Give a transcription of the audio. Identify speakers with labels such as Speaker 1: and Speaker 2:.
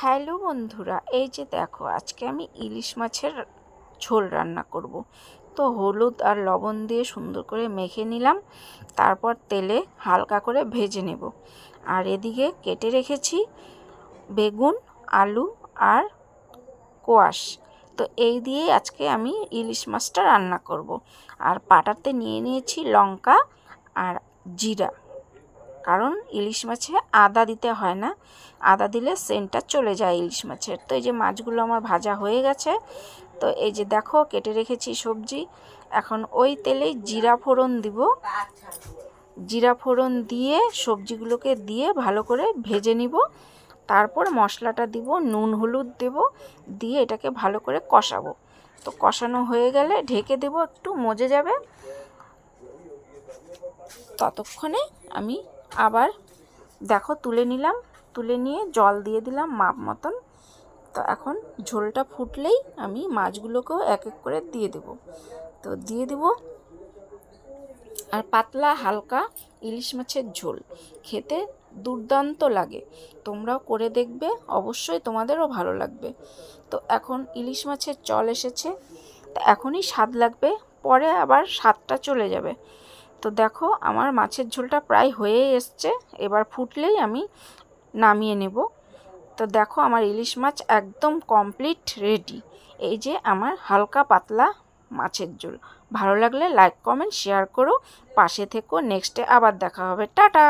Speaker 1: Hello বন্ধুরা, এই যে দেখো, আজকে আমি ইলিশ মাছের ঝোল রান্না করব। তো হলুদ আর লবণ দিয়ে সুন্দর করে মেখে নিলাম, তারপর তেলে হালকা করে ভেজে নেব আর এদিকে কেটে রেখেছি বেগুন, আলু আর কোয়াশ তো এই দিয়ে আজকে আমি ইলিশ মাছটা রান্না করব। আর পাটাতে নিয়ে নিয়েছি লঙ্কা আর জিরা কারণ ইলিশ মাছে আদা দিতে হয় না। আদা দিলে সেন্টটা চলে যায় ইলিশ মাছের। তো এই যে মাছগুলো আমার ভাজা হয়ে গেছে, তো এই যে দেখো কেটে রেখেছি সবজি। এখন ওই তেলেই জিরা ফোড়ন দিব। জিরা ফোড়ন দিয়ে সবজিগুলোকে দিয়ে ভালো করে ভেজে নিব। তারপর মশলাটা দিব, নুন, হলুদ দেব, দিয়ে এটাকে ভালো করে কষাবো। তো কষানো হয়ে গেলে ঢেকে দেব, একটু মজে যাবে। ততক্ষণে আমি আবার দেখো তুলে নিলাম, তুলে নিয়ে জল দিয়ে দিলাম মাপ মতন। তো এখন ঝোলটা ফুটলেই আমি মাছগুলোকেও এক এক করে দিয়ে দেব। তো দিয়ে দেব আর পাতলা হালকা ইলিশ মাছের ঝোল, খেতে দুর্দান্ত লাগে। তোমরাও করে দেখবে, অবশ্যই তোমাদেরও ভালো লাগবে। তো এখন ইলিশ মাছের চল এসেছে, তো এখনই স্বাদ লাগবে, পরে আবার স্বাদটা চলে যাবে। তো দেখো, আমার মাছের ঝোলটা প্রায় হয়ে এসছে। এবার ফুটলেই আমি নামিয়ে নেব। তো দেখো, আমার ইলিশ মাছ একদম কমপ্লিট রেডি এই যে আমার হালকা পাতলা মাছের ঝোল। ভালো লাগলে লাইক কমেন্ট শেয়ার করো। পাশে থেকো। নেক্সটে আবার দেখা হবে। টাটা!